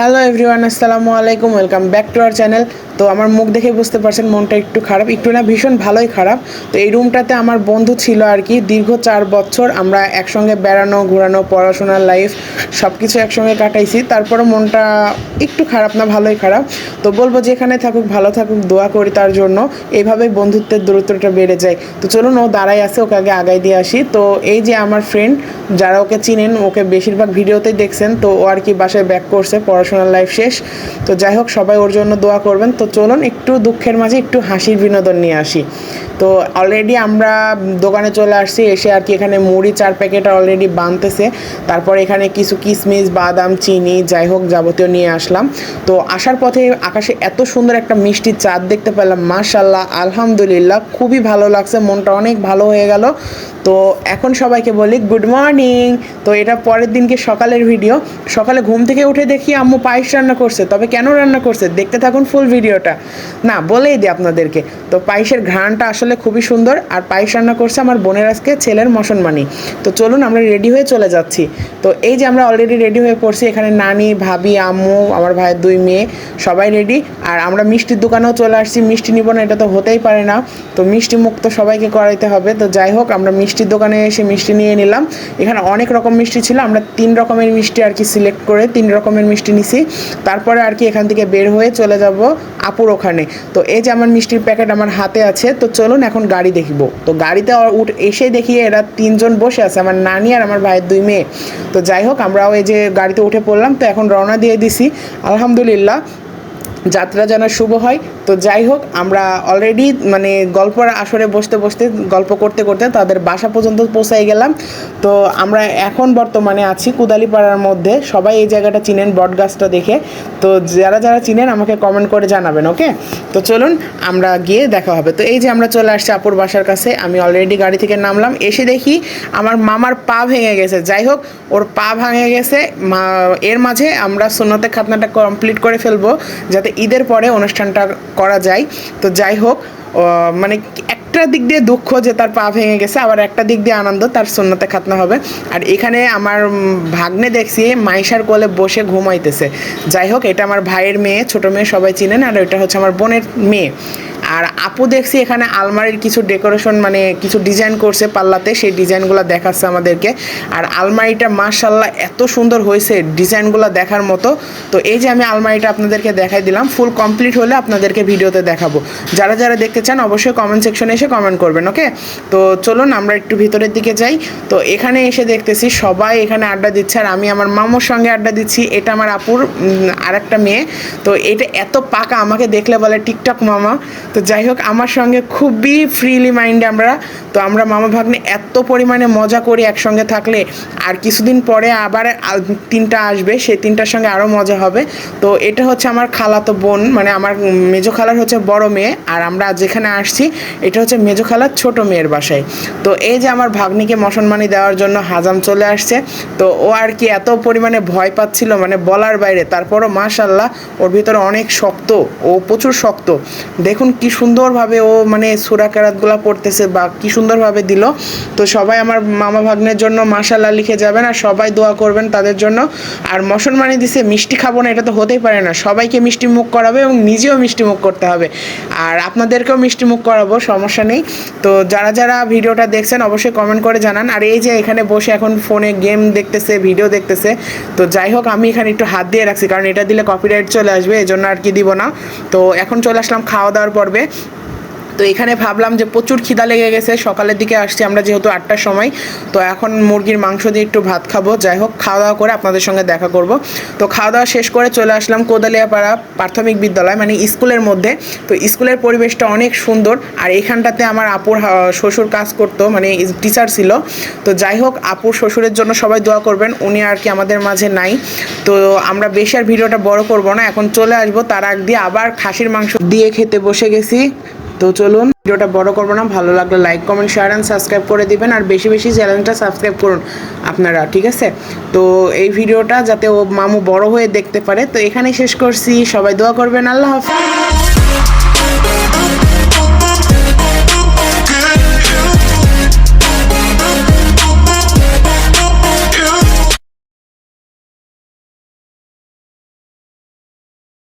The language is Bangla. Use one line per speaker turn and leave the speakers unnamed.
হ্যালো এভরিওয়ান আসসালামু আলাইকুম welcome back to our channel তো আমার মুখ দেখে বুঝতে পারছেন, মনটা একটু খারাপ, একটু না ভীষণ ভালোই খারাপ। তো এই রুমটাতে আমার বন্ধু ছিল আর কি, দীর্ঘ চার বছর আমরা একসঙ্গে বেড়ানো, ঘোরানো পড়াশোনার লাইফ সব কিছু একসঙ্গে কাটাইছি। তারপরে মনটা একটু খারাপ না, ভালোই খারাপ। তো বলব যেখানে থাকুক, ভালো থাকুক, দোয়া করি তার জন্য। এইভাবেই বন্ধুত্বের দূরত্বটা বেড়ে যায়। তো চলুন, ও দাঁড়াই আছে, ওকে আগে আগাই দিয়ে আসি। তো এই যে আমার ফ্রেন্ড যারা ওকে চিনেন, ওকে বেশিরভাগ ভিডিওতেই দেখছেন, তো ও আর কি বাসায় ব্যাক করছে পড়াশোনার লাইফ শেষ। তো যাই হোক, সবাই ওর জন্য দোয়া করবেন। তো চলুন, একটু দুঃখের মাঝে একটু হাসির বিনোদন নিয়ে আসি। তো অলরেডি আমরা দোকানে চলে আসছি, এসে আর কি এখানে মুড়ি চার প্যাকেট অলরেডি বানতেছে। তারপর এখানে কিছু কিশমিশ বাদাম, চিনি, যাই হোক যাবতীয় নিয়ে আসলাম। তো আসার পথে আকাশে এত সুন্দর একটা মিষ্টি চাঁদ দেখতে পেলাম মাশাল্লাহ আলহামদুলিল্লাহ, খুবই ভালো লাগছে, মনটা অনেক ভালো হয়ে গেল। তো এখন সবাইকে বলি গুড মর্নিং তো এটা পরের দিনকে সকালের ভিডিও সকালে ঘুম থেকে উঠে দেখি আম্মু পায়েস রান্না করছে, তবে কেন রান্না করছে? দেখতে থাকুন ফুল ভিডিওটা না, বলেই দিই আপনাদেরকে। তো পায়েসের ঘ্রাণটা আসলে খুবই সুন্দর আর পায়েস রান্না করছে আমার বোনের আজকে ছেলের মশনমানি। তো চলুন আমরা রেডি হয়ে চলে যাচ্ছি। তো এই যে আমরা অলরেডি রেডি হয়ে পড়ছি, এখানে নানি, ভাবি, আম্মু, আমার ভাইয়ের দুই মেয়ে, সবাই রেডি আর আমরা মিষ্টির দোকানেও চলে আসছি, মিষ্টি নিব না, এটা তো হতেই পারে না। তো মিষ্টি মুক্ত সবাইকে করাইতে হবে। তো যাই হোক, আমরা মিষ্টির দোকানে এসে মিষ্টি নিয়ে নিলাম। এখানে অনেক রকম মিষ্টি ছিল, আমরা তিন রকমের মিষ্টি আর কি সিলেক্ট করে তিন রকমের মিষ্টি নিছি। তারপরে আর কি এখান থেকে বের হয়ে চলে যাব আপুর ওখানে। তো এই যে আমার মিষ্টির প্যাকেট আমার হাতে আছে, তো চলুন এখন গাড়ি দেখব। তো গাড়িতে উঠ, এসে দেখি এরা তিনজন বসে আছে, আমার নানি আর আমার ভাইয়ের দুই মেয়ে। তো যাই হোক, আমরাও ওই যে গাড়িতে উঠে পড়লাম, তো এখন রওনা দিয়ে দিছি। আলহামদুলিল্লাহ, যাত্রা যেন শুভ হয়। তো যাই হোক, আমরা অলরেডি মানে গল্পের আসরে বসতে বসতে, গল্প করতে করতে তাদের বাসা পর্যন্ত পৌঁছাই গেলাম। তো আমরা এখন বর্তমানে আছি কুদালিপাড়ার মধ্যে। সবাই এই জায়গাটা চিনেন বটগাছটা দেখে। তো যারা যারা চিনেন আমাকে কমেন্ট করে জানাবেন ওকে তো চলুন, আমরা গিয়ে দেখা হবে। তো এই যে আমরা চলে আসছি আপুর বাসার কাছে, আমি অলরেডি গাড়ি থেকে নামলাম। এসে দেখি আমার মামার পা ভেঙে গেছে। যাই হোক, ওর পা ভাঙে গেছে। এর মাঝে আমরা সোনাতে খাতনাটা কমপ্লিট করে ফেলব, যাতে ঈদের পরে অনুষ্ঠানটা করা যায়। তো যাই হোক মানে একটা দিক দিয়ে দুঃখ যে তার পা ভেঙে গেছে, আবার একটা দিক দিয়ে আনন্দ, তার সুন্নতে খাতনা হবে। আর এখানে আমার ভাগ্নে দেখছি মাইশার কোলে বসে ঘুমাইতেছে। যাই হোক, এটা আমার ভাইয়ের মেয়ে, ছোট মেয়ে সবাই চিনেন, আর এটা হচ্ছে আমার বোনের মেয়ে। আর আপু দেখছি এখানে আলমারির কিছু ডেকোরেশন মানে কিছু ডিজাইন করছে পাল্লাতে, সেই ডিজাইনগুলো দেখাচ্ছে আমাদেরকে। আর আলমারিটা মার্শাল্লাহ এত সুন্দর হয়েছে ডিজাইনগুলো দেখার মতো। তো এই যে আমি আলমারিটা আপনাদেরকে দেখাই দিলাম, ফুল কমপ্লিট হলে আপনাদেরকে ভিডিওতে দেখাবো। যারা যারা দেখতে চান অবশ্যই কমেন্ট সেকশনে এসে কমেন্ট করবেন ওকে তো চলুন, আমরা একটু ভিতরের দিকে যাই। তো এখানে এসে দেখতেছি সবাই এখানে আড্ডা দিচ্ছে, আর আমি আমার মামুর সঙ্গে আড্ডা দিচ্ছি। এটা আমার আপুর আর মেয়ে। তো এটা এত পাকা, আমাকে দেখলে বলে টিকটক মামা। তো যাই হোক, আমার সঙ্গে খুবই ফ্রিলি মাইন্ডে আমরা। তো আমরা মামা ভাগ্নে এত পরিমাণে মজা করি একসঙ্গে থাকলে। আর কিছুদিন পরে আবার তিনটা আসবে, সেই তিনটার সঙ্গে আরও মজা হবে। তো এটা হচ্ছে আমার খালাতো বোন মানে আমার মেজো খালার হচ্ছে বড় মেয়ে। আর আমরা যেখানে আসছি, এটা হচ্ছে মেজো খালার ছোট মেয়ের বাসায়। তো এই যে আমার ভাগ্নিকে মশনমানি দেওয়ার জন্য হাজাম চলে আসছে। তো ও আর কি এত পরিমাণে ভয় পাচ্ছিল মানে বলার বাইরে। তারপরও মাশাল্লাহ, ওর ভিতরে অনেক শক্ত, ও প্রচুর শক্ত। দেখুন কি সুন্দরভাবে ও মানে সুরা কেরাতগুলো পড়তেছে বা কি সুন্দরভাবে দিল। তো সবাই আমার মামা ভাগ্নের জন্য মাশাল্লাহ লিখে যাবেন আর সবাই দোয়া করবেন তাদের জন্য। আর মশনমানি দিছে, মিষ্টি খাব না, এটা তো হতেই পারে না। সবাইকে মিষ্টি মুখ করাবে এবং নিজেও মিষ্টি মুখ করতে হবে। আর আপনাদেরকেও মিষ্টি মুখ করাবো, সমস্যা নেই। তো যারা যারা ভিডিওটা দেখছেন, অবশ্যই কমেন্ট করে জানান। আর এই যে এখানে বসে এখন ফোনে গেম দেখতেছে ভিডিও দেখতেছে, তো যাই হোক, আমি এখানে একটু হাত দিয়ে রাখছি, কারণ এটা দিলে কপিরাইট চলে আসবে এই জন্য আর কি দিব না। তো এখন চলে আসলাম খাওয়া দাওয়ার পর্বে। হবে তো এখানে ভাবলাম যে প্রচুর খিদা লেগে গেছে, সকালের দিকে আসছি আমরা যেহেতু আটটার সময়। তো এখন মুরগির মাংস দিয়ে একটু ভাত খাব। যাই হোক, খাওয়া দাওয়া করে আপনাদের সঙ্গে দেখা করব। তো খাওয়া দাওয়া শেষ করে চলে আসলাম কোদালিয়াপাড়া প্রাথমিক বিদ্যালয় মানে স্কুলের মধ্যে। তো স্কুলের পরিবেশটা অনেক সুন্দর। আর এখানটাতে আমার আপুর শ্বশুর কাজ করতো মানে টিচার ছিল। তো যাই হোক, আপুর শ্বশুরের জন্য সবাই দোয়া করবেন। উনি আর কি আমাদের মাঝে নাই। তো আমরা বেশি আর ভিডিওটা বড় করব না। এখন চলে আসব। তার আগ দিয়ে আবার খাসির মাংস দিয়ে খেতে বসে গেছি। তো চলুন, ভিডিওটা বড় করব না, ভালো লাগলে like comment share and subscribe করে দিবেন, আর বেশি বেশি চ্যানেলটা সাবস্ক্রাইব করুন আপনারা, ঠিক আছে? তো এই ভিডিওটা যাতে ও মামু বড় হয়ে দেখতে পারে, তো এখানেই শেষ করছি, সবাই দোয়া করবেন, আল্লাহ হাফিজ।